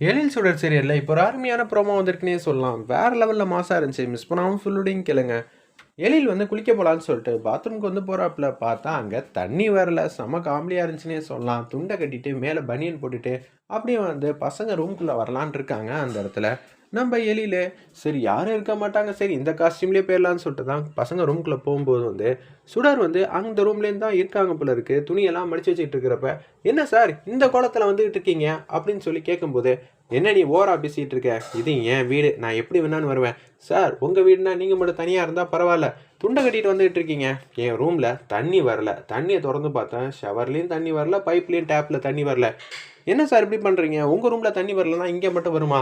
எழில் சுடர் சீரியலில் இப்போ ஒரு அருமையான ப்ரோமோ வந்திருக்குனே சொல்லலாம். வேறு லெவலில் மாசாக இருந்துச்சு. மிஸ் பண்ணாமல் ஃபுல்லுடையும் கேளுங்க. எழில் வந்து குளிக்க போகலான்னு சொல்லிட்டு பாத்ரூமுக்கு வந்து போகிறாப்புல பார்த்தா அங்கே தண்ணி வரல. செம காமெடியாக இருந்துச்சுன்னே சொல்லலாம். துண்டை கட்டிட்டு மேலே பனியன் போட்டுட்டு அப்படியே வந்து பசங்க ரூம்குள்ளே வரலான் இருக்காங்க அந்த இடத்துல. நம்ம எலியில். சரி யாரும் இருக்க மாட்டாங்க. சரி இந்த காஸ்டியூம்லேயே போயிடலான்னு சொல்லிட்டு தான் பசங்க ரூம்குள்ளே போகும்போது வந்து சுடர் வந்து அந்த ரூம்லேருந்து தான் இருக்காங்க போல இருக்கு. துணியெல்லாம் மடிச்சு வச்சுட்டு இருக்கிறப்ப என்ன சார் இந்த குளத்தில் வந்துகிட்டு இருக்கீங்க? அப்படின்னு சொல்லி கேட்கும்போது என்ன நீ ஓரா பேசிகிட்டு இருக்க? இது என் வீடு. நான் எப்படி வேணான்னு வருவேன். சார் உங்கள் வீடுனா நீங்கள் மட்டும் தனியாக இருந்தால் பரவாயில்ல. துண்டை கட்டிட்டு வந்துகிட்டு இருக்கீங்க. என் ரூமில் தண்ணி வரல. தண்ணியை திறந்து பார்த்தேன். ஷவர்லேயும் தண்ணி வரல. பைப்லேயும் டேப்பில் தண்ணி வரல. என்ன சார் இப்படி பண்ணுறீங்க உங்கள் ரூமில் தண்ணி வரலன்னா இங்கே மட்டும் வருமா?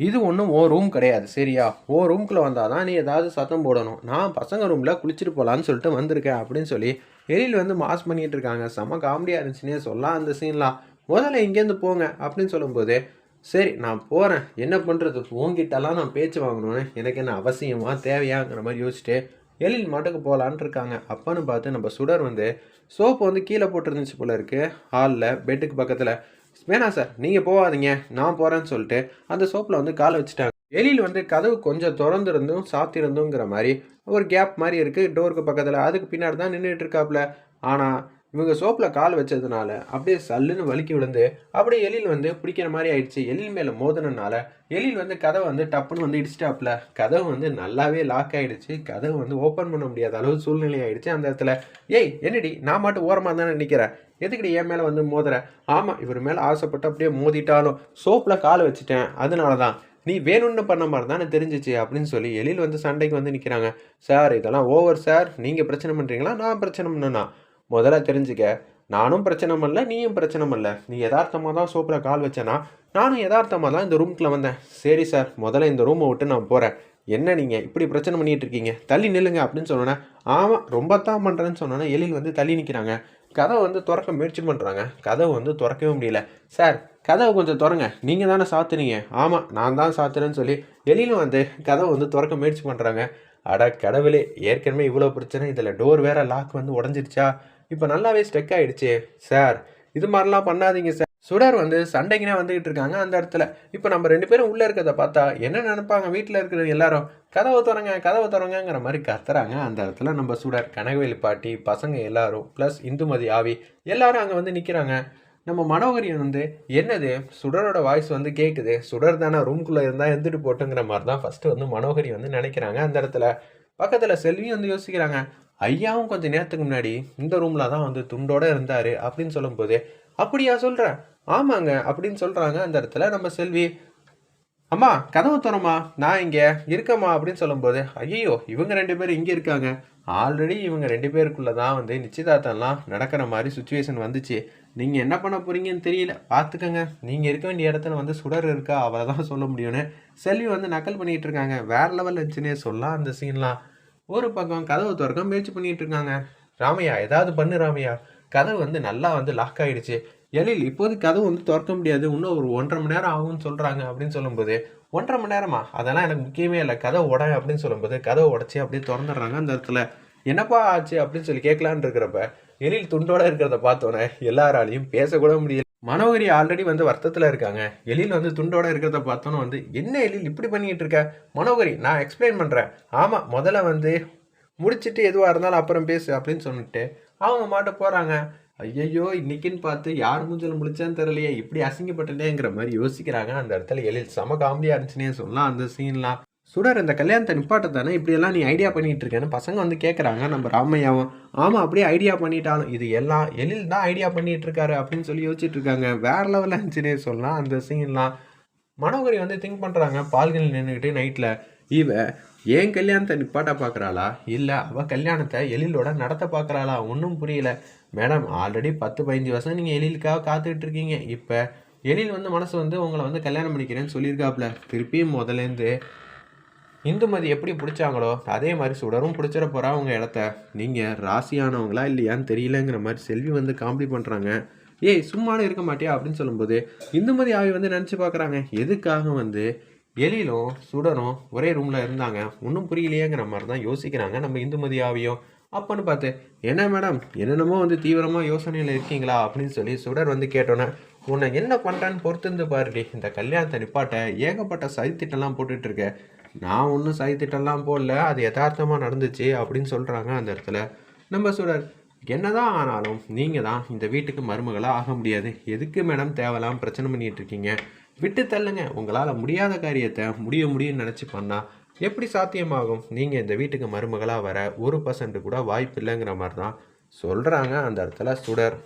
இது ஒன்றும் ஓ ரூம் கிடையாது சரியா? ஓ ரூம்குள்ளே வந்தால் தான் நீ ஏதாவது சத்தம் போடணும். நான் பசங்க ரூமில் குளிச்சுட்டு போகலான்னு சொல்லிட்டு வந்திருக்கேன் அப்படின்னு சொல்லி எழில் வந்து மாஸ் பண்ணிகிட்டு இருக்காங்க. செம காமெடியாக இருந்துச்சுன்னே சொல்லலாம் அந்த சீன்லாம் முதல்ல இங்கேருந்து போங்க அப்படின்னு சொல்லும்போது சரி நான் போகிறேன் என்ன பண்ணுறது உங்ககிட்டலாம் நான் பேச்சு வாங்கணும்னு எனக்கு என்ன அவசியமாக தேவையாங்கிற மாதிரி யோசிச்சுட்டு எழில் மாட்டுக்கு போகலான் இருக்காங்க. அப்பன்னு பார்த்து நம்ம சுடர் வந்து சோப்பு வந்து கீழே போட்டுருந்துச்சு போல இருக்குது ஹாலில் பெட்டுக்கு பக்கத்தில். வேணாம் சார் நீங்கள் போகாதீங்க. நான் போகிறேன்னு சொல்லிட்டு அந்த சோப்பில் வந்து காலை வச்சுட்டாங்க. வெளியில் வந்து கதவு கொஞ்சம் திறந்துருந்தும் சாத்திருந்துங்கிற மாதிரி ஒரு கேப் மாதிரி இருக்குது டோருக்கு பக்கத்தில். அதுக்கு பின்னாடி தான் நின்றுட்டு இருக்காப்புல. ஆனால் இவங்க சோப்பில் கால் வச்சதுனால அப்படியே சல்லுன்னு வலிக்கி விழுந்து அப்படியே எழில் வந்து பிடிக்கிற மாதிரி ஆயிடுச்சு. எழில் மேலே மோதினனால எழில் வந்து கதவை வந்து டப்புன்னு வந்து இடிச்சிட்டாப்புல. கதவு வந்து நல்லாவே லாக் ஆகிடுச்சு கதவு வந்து ஓப்பன் பண்ண முடியாத அளவு சூழ்நிலை ஆயிடுச்சு அந்த இடத்துல. ஏய் என்னடி? நான் மட்டும் ஓரமாக தானே நிற்கிறேன் எதுக்குடி என் மேலே வந்து மோதுற? ஆமாம் இவர் மேலே ஆசைப்பட்டு அப்படியே மோதிட்டாலும் சோப்பில் கால் வச்சுட்டேன். அதனால தான் நீ வேணும்னு பண்ண மாதிரி தானே தெரிஞ்சிச்சு அப்படின்னு சொல்லி எழில் வந்து சண்டைக்கு வந்து நிற்கிறாங்க சார் இதெல்லாம் ஓவர் சார். நீங்கள் பிரச்சனை பண்ணுறீங்களா நான் பிரச்சனை பண்ணனா முதல்ல தெரிஞ்சுக்க நானும் பிரச்சனை பண்ணல நீயும் பிரச்சனை பண்ணல நீ யதார்த்தமாக தான் சோப்பில் கால் வச்சேன்னா நானும் யதார்த்தமாக தான் இந்த ரூம்குள்ளே வந்தேன். சரி சார் முதல்ல இந்த ரூமை விட்டு நான் போகிறேன் என்ன நீங்கள் இப்படி பிரச்சனை பண்ணிகிட்டு இருக்கீங்க? தள்ளி நில்லுங்க அப்படின்னு சொன்னோன்னே ஆமாம் ரொம்ப தான் பண்ணுறேன்னு சொன்னோன்னே எழில் வந்து தள்ளி நிற்கிறாங்க கதவை வந்து திறக்க முயற்சி பண்ணுறாங்க கதவை வந்து திறக்கவே முடியல. சார் கதவை கொஞ்சம் திறங்க. நீங்கள் தானே சாத்துனீங்க. ஆமாம் நான் தான் சாத்துறேன்னு சொல்லி எழிலும் வந்து கதவை வந்து திறக்க முயற்சி பண்ணுறாங்க அட கடவுளே ஏற்கனவே இவ்வளோ பிரச்சனை இதில் டோர் வேறு லாக் வந்து உடஞ்சிருச்சா? இப்போ நல்லாவே ஸ்டெக் ஆகிடுச்சு சார் இது மாதிரிலாம் பண்ணாதீங்க சார் சுடர் வந்து சண்டைக்குனே வந்துகிட்டு இருக்காங்க அந்த இடத்துல. இப்போ நம்ம ரெண்டு பேரும் உள்ளே இருக்கிறத பார்த்தா என்ன நினைப்பாங்க வீட்டில் இருக்கிற எல்லாரும்? கதவை திறங்க கதவை திறங்கங்கிற மாதிரி கத்துறாங்க அந்த இடத்துல நம்ம சுடர். கனகவேலி பாட்டி பசங்க எல்லாரும் ப்ளஸ் இந்துமதி ஆவி எல்லாரும் அங்கே வந்து நிற்கிறாங்க நம்ம மனோகரியன் வந்து என்னது? சுடரோட வாய்ஸ் வந்து கேட்குது சுடர் தானே ரூம்குள்ளே இருந்தால் எழுந்துட்டு போட்டுங்கிற மாதிரி தான் ஃபஸ்ட்டு வந்து மனோகரி வந்து நினைக்கிறாங்க. அந்த இடத்துல பக்கத்தில் செல்வி வந்து யோசிக்கிறாங்க ஐயாவும் கொஞ்சம் நேரத்துக்கு முன்னாடி இந்த ரூமில் தான் வந்து துண்டோடு இருந்தார் அப்படின்னு சொல்லும்போது அப்படியா சொல்கிறேன் ஆமாங்க அப்படின்னு சொல்கிறாங்க அந்த இடத்துல நம்ம செல்வி. அம்மா கதவு தரமா நான் இங்கே இருக்கம்மா அப்படின்னு சொல்லும்போது ஐயோ இவங்க ரெண்டு பேரும் இங்கே இருக்காங்க. ஆல்ரெடி இவங்க ரெண்டு பேருக்குள்ளே தான் வந்து நிச்சயதார்த்தம்லாம் நடக்கிற மாதிரி சுச்சுவேஷன் வந்துச்சு. நீங்கள் என்ன பண்ண போகிறீங்கன்னு தெரியல. பார்த்துக்கங்க. நீங்கள் இருக்க வேண்டிய இடத்துல வந்து சுடர் இருக்கா? அவரை தான் சொல்ல முடியும்னு செல்வி வந்து நக்கல் பண்ணிகிட்டு இருக்காங்க. வேறு லெவல் இருந்துச்சுன்னே சொல்லலாம் அந்த சீன்லாம் ஒரு பக்கம் கதவு திறக்க முயற்சி பண்ணிகிட்டு இருக்காங்க. ராமையா ஏதாவது பண்ணு ராமையா. கதவு வந்து நல்லா வந்து லாக் ஆகிடுச்சு எழில் இப்போது கதவு வந்து திறக்க முடியாது. இன்னும் ஒரு ஒன்றரை மணி நேரம் ஆகும்னு சொல்கிறாங்க அப்படின்னு சொல்லும்போது ஒன்றரை மணி நேரமா? அதெல்லாம் எனக்கு முக்கியமே இல்லை. கதை உட அப்படின்னு சொல்லும்போது கதை உடச்சி அப்படியே திறந்துடுறாங்க அந்த இடத்துல. என்னப்பா ஆச்சு அப்படின்னு சொல்லி கேட்கலான்னு இருக்கிறப்ப எழில் துண்டோட இருக்கிறத பார்த்தோன்னே எல்லாராலையும் பேசக்கூட முடியல. மனோகரி ஆல்ரெடி வந்து வருத்தத்தில் இருக்காங்க. எழில் வந்து துண்டோட இருக்கிறத பார்த்தோன்னு வந்து என்ன எழில் இப்படி பண்ணிக்கிட்டு இருக்க? மனோகரி நான் எக்ஸ்பிளைன் பண்ணுறேன் ஆமாம் முதல்ல வந்து முடிச்சிட்டு எதுவாக இருந்தாலும் அப்புறம் பேசு அப்படின்னு சொல்லிட்டு அவங்க மாட்ட போகிறாங்க ஐயையோ இன்னைக்குன்னு பார்த்து யார் மூஞ்சல் முடிச்சான்னு தெரியலையே இப்படி அசிங்கப்பட்டனேங்கிற மாதிரி யோசிக்கிறாங்க. அந்த இடத்துல எழில் செம காமெடியாக இருந்துச்சுன்னே சொல்லலாம். அந்த சீன்லாம் சுடர் இந்த கல்யாணத்தை நிப்பாட்ட தானே இப்படியெல்லாம் நீ ஐடியா பண்ணிட்டு இருக்கேன்னு பசங்க வந்து கேட்குறாங்க நம்ம ராமையாவும் ஆமாம் அப்படியே ஐடியா பண்ணிட்டாலும். இது எல்லாம் எழில் தான் ஐடியா பண்ணிட்டு இருக்காரு அப்படின்னு சொல்லி யோசிச்சுட்டு இருக்காங்க. வேற லெவலில் இருந்துச்சுன்னே சொல்லலாம். அந்த சீன்லாம் மனோகரி வந்து திங்க் பண்ணுறாங்க பால்கனில் நின்றுக்கிட்டு நைட்டில் இவ ஏன் கல்யாணத்தை நிப்பாட்ட பார்க்குறாளா இல்லை அவள் கல்யாணத்தை எழிலோட நடத்த பார்க்குறாளா ஒன்றும் புரியல. மேடம் ஆல்ரெடி பத்து பதினஞ்சு வருஷம் நீங்கள் எழிலுக்காக காத்துக்கிட்டு இருக்கீங்க இப்போ எழில் வந்து மனசு வந்து உங்களை வந்து கல்யாணம் பண்ணிக்கிறேன்னு சொல்லியிருக்காப்புல. திருப்பியும் முதலேருந்து இந்துமதி எப்படி பிடிச்சாங்களோ அதே மாதிரி சுடரும் பிடிச்சிட போகிறா அவங்க இடத்த. நீங்கள் ராசியானவங்களா இல்லையான்னு தெரியலங்கிற மாதிரி செல்வி வந்து காமெடி பண்ணுறாங்க ஏய் சும்மானு இருக்க மாட்டியா? அப்படின்னு சொல்லும்போது இந்துமதி ஆவி வந்து நினச்சி பார்க்குறாங்க எதுக்காக வந்து எலியிலும் சுடரும் ஒரே ரூமில் இருந்தாங்க? ஒன்றும் புரியலையேங்கிற மாதிரி தான் யோசிக்கிறாங்க நம்ம இந்துமதி ஆவியும். அப்போன்னு பார்த்து என்ன மேடம்? என்னென்னமோ வந்து தீவிரமாக யோசனையில் இருக்கீங்களா? அப்படின்னு சொல்லி சுடர் வந்து கேட்டோன்னே உன்னை என்ன பண்ணுறான்னு பொறுத்திருந்து பாருடி. இந்த கல்யாணத்தை நிப்பாட்ட ஏகப்பட்ட சதித்திட்டம்லாம் போட்டுட்ருக்க. நான் ஒன்றும் சதித்திட்டம்லாம் போடல. அது யதார்த்தமாக நடந்துச்சு அப்படின்னு சொல்கிறாங்க அந்த இடத்துல. நம்ம சுடர் என்னதான் ஆனாலும் நீங்கள் தான் இந்த வீட்டுக்கு மருமகளாக ஆக முடியாது. எதுக்கு மேடம் தேவலாம் பிரச்சனை பண்ணிகிட்டு இருக்கீங்க? விட்டு தள்ளுங்க. உங்களால் முடியாத காரியத்தை முடிய முடியும்னு நினச்சி பண்ணால் எப்படி சாத்தியமாகும்? நீங்கள் இந்த வீட்டுக்கு மருமகளாக வர ஒரு பர்சன்ட் கூட வாய்ப்பு இல்லைங்கிற மாதிரி தான் சொல்கிறாங்க அந்த இடத்துல சுடர்.